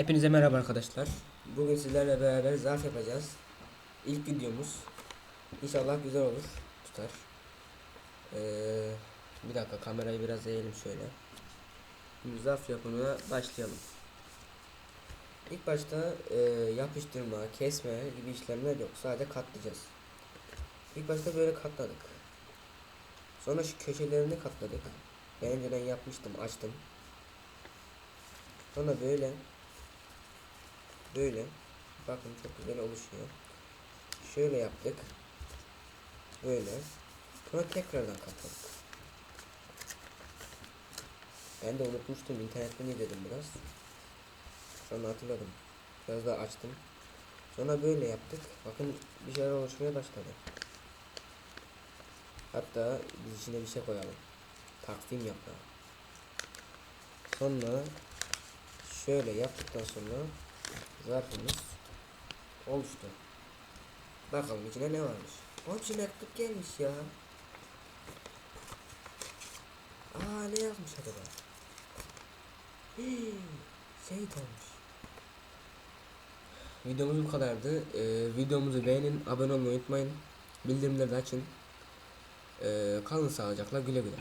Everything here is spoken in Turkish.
Hepinize merhaba arkadaşlar. Bugün sizlerle beraber zarf yapacağız. İlk videomuz. İnşallah güzel olur. Tutar. Ee, bir dakika kamerayı biraz eğelim şöyle. Şimdi zarf yapımına başlayalım. İlk başta e, yapıştırma, kesme gibi işlemler yok. Sadece katlayacağız. İlk başta böyle katladık. Sonra şu köşelerini katladık. Ben önceden yapmıştım, açtım. Sonra böyle böyle bakın çok güzel oluşuyor. Şöyle yaptık. Böyle. Sonra tekrardan katladık. Ben de unutmuştum internetten izledim biraz. Sonra hatırladım. Biraz daha açtım. Sonra böyle yaptık. Bakın bir şeyler oluşmaya başladı. Hatta biz içine bir şey koyalım. Takvim yaprağı. Sonra şöyle yaptıktan sonra zarfımız oluştu. Bakalım içine ne varmış. O mektup gelmiş ya. Aa ne yazmış acaba? Hii, Seyit olmuş. Videomuz bu kadardı. Ee, videomuzu beğenin, abone olmayı unutmayın. Bildirimleri açın. Ee, kalın sağlıcakla güle güle.